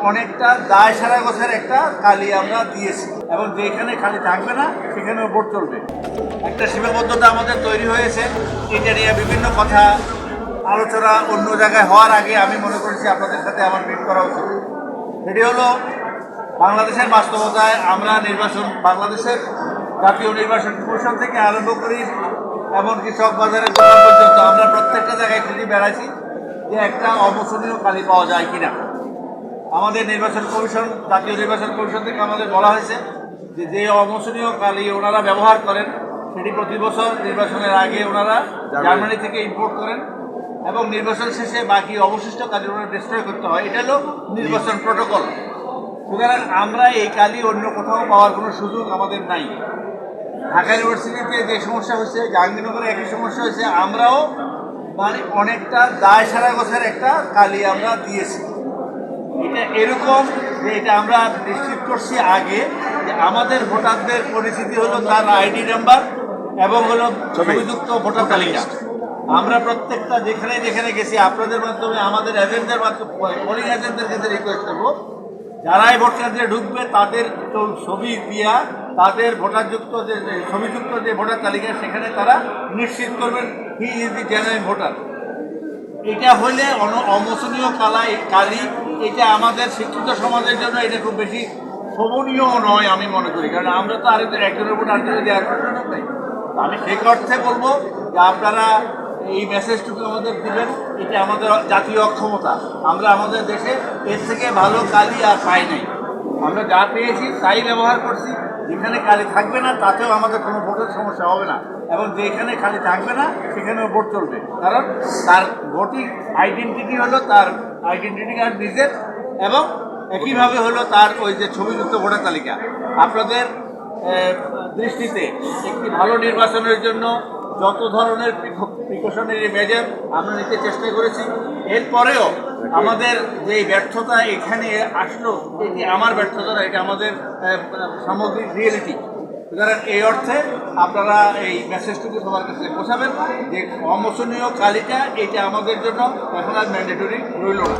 অনেকটা দায় সারা গোছের একটা কালি আমরা দিয়েছি। এবং যেখানে খালি থাকবে না সেখানে ওপর চলবে। একটা সীমাবদ্ধতা আমাদের তৈরি হয়েছে। এটা নিয়ে বিভিন্ন কথা, আলোচনা অন্য জায়গায় হওয়ার আগে আমি মনে করেছি আপনাদের সাথে আমার মিট করা উচিত। এটি হলো, বাংলাদেশের বাস্তবতায় আমরা নির্বাচন, বাংলাদেশের জাতীয় নির্বাচন কমিশন থেকে আরম্ভ করি, এমনকি চক বাজারের দোকান পর্যন্ত আমরা প্রত্যেকটা জায়গায় খুঁজে বেড়াইছি যে একটা অবসনীয় কালি পাওয়া যায় কিনা। আমাদের নির্বাচন কমিশন জাতীয় নির্বাচন কমিশন থেকে আমাদের বলা হয়েছে যে যে অমোচনীয় কালি ওনারা ব্যবহার করেন সেটি প্রতি বছর নির্বাচনের আগে ওনারা জার্মানি থেকে ইম্পোর্ট করেন এবং নির্বাচন শেষে বাকি অবশিষ্ট কালি ওনারা ডিস্ট্রয় করতে হয়। এটা হলো নির্বাচন প্রোটোকল সুতরাং আমরা এই কালি অন্য কোথাও পাওয়ার কোনো সুযোগ আমাদের নাই। ঢাকা ইউনিভার্সিটিতে যে সমস্যা হয়েছে জাহাঙ্গীরনগরে একই সমস্যা হয়েছে আমরাও মানে অনেকটা দায় সারা গোছের একটা কালি আমরা দিয়েছি। এটা এরকম যে এটা আমরা নিশ্চিত করছি আগে যে আমাদের ভোটারদের পরিস্থিতি হলো তার আইডি নাম্বার এবং হলো ছবিযুক্ত ভোটার তালিকা। আমরা প্রত্যেকটা যেখানে যেখানে গেছি আপনাদের মাধ্যমে আমাদের এজেন্টদের মাধ্যমে পোলিং এজেন্টদের কাছে রিকোয়েস্ট করব যারাই ভোট কেন্দ্রে ঢুকবে তাদের ছবি দিয়া তাদের ভোটারযুক্ত যে ছবিযুক্ত যে ভোটার তালিকা সেখানে তারা নিশ্চিত করবেন he is the genuine voter এটা হলে অন- অমোচনীয় কালা এই কালি এটা আমাদের শিক্ষিত সমাজের জন্য এটা খুব বেশি শোভনীয় নয় আমি মনে করি। কারণ আমরা তো আরেকজন একজনের উপর আরেকজনের দেওয়ার সুযোগ নেই। আমি সেই অর্থে বলব যে আপনারা এই মেসেজটুকু আমাদের দিবেন, এটা আমাদের জাতীয় অক্ষমতা। আমরা আমাদের দেশে এর থেকে ভালো কালি আর পাই নাই। আমরা যা পেয়েছি তাই ব্যবহার করছি। যেখানে কালি থাকবে না, তাতেও আমাদের কোনো ভোটের সমস্যা হবে না। এবং যেখানে খালি থাকবে না, সেখানেও ভোট চলবে। কারণ তার ভোটিং আইডেন্টিটি হলো তার আইডেন্টিটি কার্ড নিজের এবং একইভাবে হলো তার ওই যে ছবিযুক্ত ভোটার তালিকা। আপনাদের দৃষ্টিতে একটি ভালো নির্বাচনের জন্য যত ধরনের প্রিকশনারি মেজার আমরা নিতে চেষ্টা করেছি, এরপরেও আমাদের যে ব্যর্থতা এখানে আসলো, এটি আমার ব্যর্থতা এটা আমাদের সামগ্রিক রিয়েলিটি সুতরাং এই অর্থে আপনারা এই মেসেজটুকু সবার কাছে পৌঁছাবেন যে অমোচনীয় কালিটা এটা আমাদের জন্য এখন আর ম্যান্ডেটরি রইল না।